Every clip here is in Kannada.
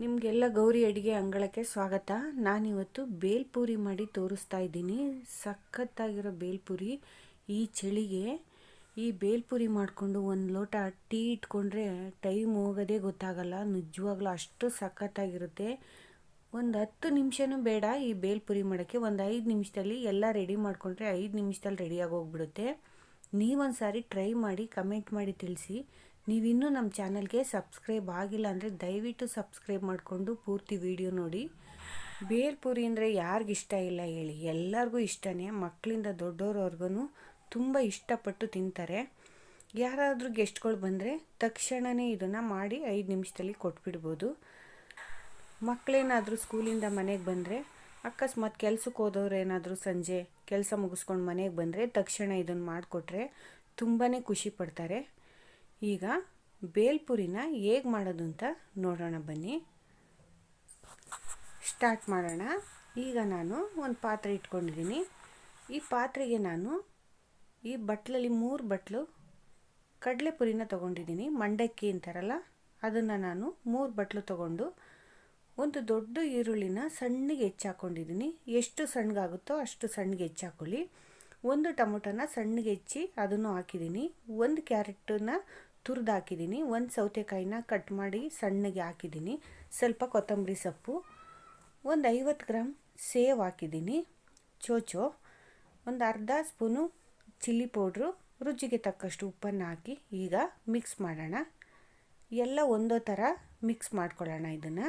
ನಿಮಗೆಲ್ಲ ಗೌರಿ ಅಡುಗೆ ಅಂಗಳಕ್ಕೆ ಸ್ವಾಗತ. ನಾನಿವತ್ತು ಬೇಲ್ಪೂರಿ ಮಾಡಿ ತೋರಿಸ್ತಾ ಇದ್ದೀನಿ. ಸಖತ್ತಾಗಿರೋ ಬೇಲ್ಪುರಿ ಈ ಚಳಿಗೆ. ಈ ಬೇಲ್ಪುರಿ ಮಾಡಿಕೊಂಡು ಒಂದು ಲೋಟ ಟೀ ಇಟ್ಕೊಂಡ್ರೆ ಟೈಮ್ ಹೋಗೋದೇ ಗೊತ್ತಾಗಲ್ಲ. ನಿಜವಾಗ್ಲೂ ಅಷ್ಟು ಸಖತ್ತಾಗಿರುತ್ತೆ. ಒಂದು ಹತ್ತು ನಿಮಿಷನೂ ಬೇಡ ಈ ಬೇಲ್ಪುರಿ ಮಾಡೋಕ್ಕೆ. ಒಂದು ಐದು ನಿಮಿಷದಲ್ಲಿ ಎಲ್ಲ ರೆಡಿ ಮಾಡಿಕೊಂಡ್ರೆ ಐದು ನಿಮಿಷದಲ್ಲಿ ರೆಡಿಯಾಗಿ ಹೋಗ್ಬಿಡುತ್ತೆ ನೀವೊಂದು ಸಾರಿ ಟ್ರೈ ಮಾಡಿ, ಕಮೆಂಟ್ ಮಾಡಿ ತಿಳಿಸಿ. ನೀವಿನ್ನೂ ನಮ್ಮ ಚಾನಲ್ಗೆ ಸಬ್ಸ್ಕ್ರೈಬ್ ಆಗಿಲ್ಲ ಅಂದರೆ ದಯವಿಟ್ಟು ಸಬ್ಸ್ಕ್ರೈಬ್ ಮಾಡಿಕೊಂಡು ಪೂರ್ತಿ ವಿಡಿಯೋ ನೋಡಿ. ಬೇಲ್ಪುರಿ ಅಂದರೆ ಯಾರಿಗಿಷ್ಟ ಇಲ್ಲ ಹೇಳಿ. ಎಲ್ಲರಿಗೂ ಇಷ್ಟನೇ. ಮಕ್ಕಳಿಂದ ದೊಡ್ಡೋರವ್ರಿಗೂ ತುಂಬ ಇಷ್ಟಪಟ್ಟು ತಿಂತಾರೆ. ಯಾರಾದರೂ ಗೆಸ್ಟ್ಗಳು ಬಂದರೆ ತಕ್ಷಣವೇ ಇದನ್ನು ಮಾಡಿ ಐದು ನಿಮಿಷದಲ್ಲಿ ಕೊಟ್ಬಿಡ್ಬೋದು. ಮಕ್ಕಳೇನಾದರೂ ಸ್ಕೂಲಿಂದ ಮನೆಗೆ ಬಂದರೆ, ಅಕಸ್ಮಾತ್ ಕೆಲ್ಸಕ್ಕೆ ಹೋದವ್ರು ಏನಾದರೂ ಸಂಜೆ ಕೆಲಸ ಮುಗಿಸ್ಕೊಂಡು ಮನೆಗೆ ಬಂದರೆ ತಕ್ಷಣ ಇದನ್ನು ಮಾಡಿಕೊಟ್ರೆ ತುಂಬಾ ಖುಷಿ ಪಡ್ತಾರೆ. ಈಗ ಬೇಲ್ಪುರಿನ ಹೇಗೆ ಮಾಡೋದು ಅಂತ ನೋಡೋಣ ಬನ್ನಿ. ಸ್ಟಾರ್ಟ್ ಮಾಡೋಣ. ಈಗ ನಾನು ಒಂದು ಪಾತ್ರೆ ಇಟ್ಕೊಂಡಿದ್ದೀನಿ. ಈ ಪಾತ್ರೆಗೆ ನಾನು ಈ ಬಟ್ಲಲ್ಲಿ ಮೂರು ಬಟ್ಲು ಕಡಲೆಪುರಿನ ತೊಗೊಂಡಿದ್ದೀನಿ. ಮಂಡಕ್ಕಿ ಅಂತಾರಲ್ಲ, ಅದನ್ನು ನಾನು ಮೂರು ಬಟ್ಲು ತೊಗೊಂಡು ಒಂದು ದೊಡ್ಡ ಈರುಳ್ಳಿನ ಸಣ್ಣಗೆ ಹೆಚ್ಚಾಕೊಂಡಿದ್ದೀನಿ. ಎಷ್ಟು ಸಣ್ಣಗಾಗುತ್ತೋ ಅಷ್ಟು ಸಣ್ಣಗೆ ಹೆಚ್ಚಾಕೊಳ್ಳಿ. ಒಂದು ಟೊಮೊಟೊನ ಸಣ್ಣಗೆ ಹೆಚ್ಚಿ ಅದನ್ನು ಹಾಕಿದ್ದೀನಿ. ಒಂದು ಕ್ಯಾರೆಟನ್ನ ತುರಿದು ಹಾಕಿದ್ದೀನಿ ಒಂದು ಸೌತೆಕಾಯಿನ ಕಟ್ ಮಾಡಿ ಸಣ್ಣಗೆ ಹಾಕಿದ್ದೀನಿ ಸ್ವಲ್ಪ ಕೊತ್ತಂಬರಿ ಸೊಪ್ಪು. ಒಂದು ಐವತ್ತು ಗ್ರಾಮ್ ಸೇವ್ ಹಾಕಿದ್ದೀನಿ ಚೋಚೋ. ಒಂದು ಅರ್ಧ ಸ್ಪೂನು ಚಿಲ್ಲಿ ಪೌಡ್ರು. ರುಚಿಗೆ ತಕ್ಕಷ್ಟು ಉಪ್ಪನ್ನು ಹಾಕಿ ಈಗ ಮಿಕ್ಸ್ ಮಾಡೋಣ. ಎಲ್ಲ ಒಂದೋ ಥರ ಮಿಕ್ಸ್ ಮಾಡ್ಕೊಳ್ಳೋಣ ಇದನ್ನು.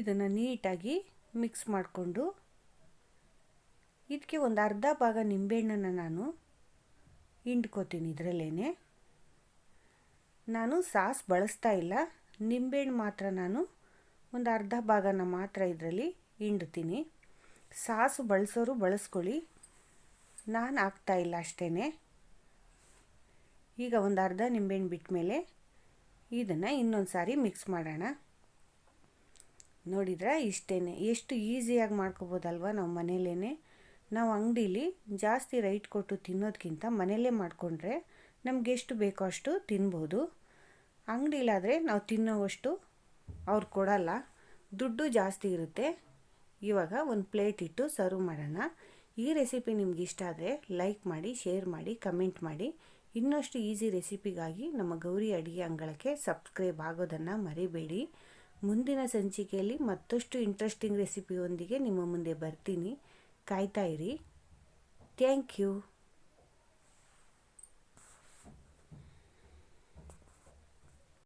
ಇದನ್ನು ನೀಟಾಗಿ ಮಿಕ್ಸ್ ಮಾಡಿಕೊಂಡು ಇದಕ್ಕೆ ಒಂದು ಅರ್ಧ ಭಾಗ ನಿಂಬೆಹಣ್ಣನ್ನು ನಾನು ಹಿಂಡ್ಕೋತೀನಿ ಇದರಲ್ಲೇ ನಾನು ಸಾಸ್ ಬಳಸ್ತಾ ಇಲ್ಲ. ನಿಂಬೆಹಣ್ಣು ಮಾತ್ರ ನಾನು ಒಂದು ಅರ್ಧ ಭಾಗನ ಮಾತ್ರ ಇದರಲ್ಲಿ ಹಿಂಡ್ತೀನಿ. ಸಾಸು ಬಳಸೋರು ಬಳಸ್ಕೊಳ್ಳಿ. ನಾನು ಹಾಕ್ತಾ ಇಲ್ಲ ಅಷ್ಟೇ ಈಗ ಒಂದು ಅರ್ಧ ನಿಂಬೆಹಣ್ಣು ಬಿಟ್ಟ ಮೇಲೆ ಇದನ್ನು ಇನ್ನೊಂದು ಸಾರಿ ಮಿಕ್ಸ್ ಮಾಡೋಣ. ನೋಡಿದ್ರೆ ಇಷ್ಟೇ ಎಷ್ಟು ಈಸಿಯಾಗಿ ಮಾಡ್ಕೋಬೋದಲ್ವ ನಾವು ಮನೇಲೇ ನಾವು ಅಂಗಡೀಲಿ ಜಾಸ್ತಿ ರೈಟ್ ಕೊಟ್ಟು ತಿನ್ನೋದಕ್ಕಿಂತ ಮನೆಯಲ್ಲೇ ಮಾಡಿಕೊಂಡ್ರೆ ನಮ್ಗೆ ಎಷ್ಟು ಬೇಕೋ ಅಷ್ಟು ತಿನ್ಬೋದು. ಅಂಗಡೀಲಾದರೆ ನಾವು ತಿನ್ನೋವಷ್ಟು ಅವ್ರು ಕೊಡಲ್ಲ. ದುಡ್ಡು ಜಾಸ್ತಿ ಇರುತ್ತೆ. ಇವಾಗ ಒಂದು ಪ್ಲೇಟ್ ಇಟ್ಟು ಸರ್ವ್ ಮಾಡೋಣ. ಈ ರೆಸಿಪಿ ನಿಮ್ಗೆ ಇಷ್ಟ ಆದರೆ ಲೈಕ್ ಮಾಡಿ ಶೇರ್ ಮಾಡಿ ಕಮೆಂಟ್ ಮಾಡಿ. ಇನ್ನಷ್ಟು ಈಸಿ ರೆಸಿಪಿಗಾಗಿ ನಮ್ಮ ಗೌರಿ ಅಡುಗೆ ಅಂಗಳಕ್ಕೆ ಸಬ್ಸ್ಕ್ರೈಬ್ ಆಗೋದನ್ನು ಮರಿಬೇಡಿ. ಮುಂದಿನ ಸಂಚಿಕೆಯಲ್ಲಿ ಮತ್ತಷ್ಟು ಇಂಟ್ರೆಸ್ಟಿಂಗ್ ರೆಸಿಪಿಯೊಂದಿಗೆ ನಿಮ್ಮ ಮುಂದೆ ಬರ್ತೀನಿ. ಕಾಯ್ತಾ ಇರಿ. Thank you.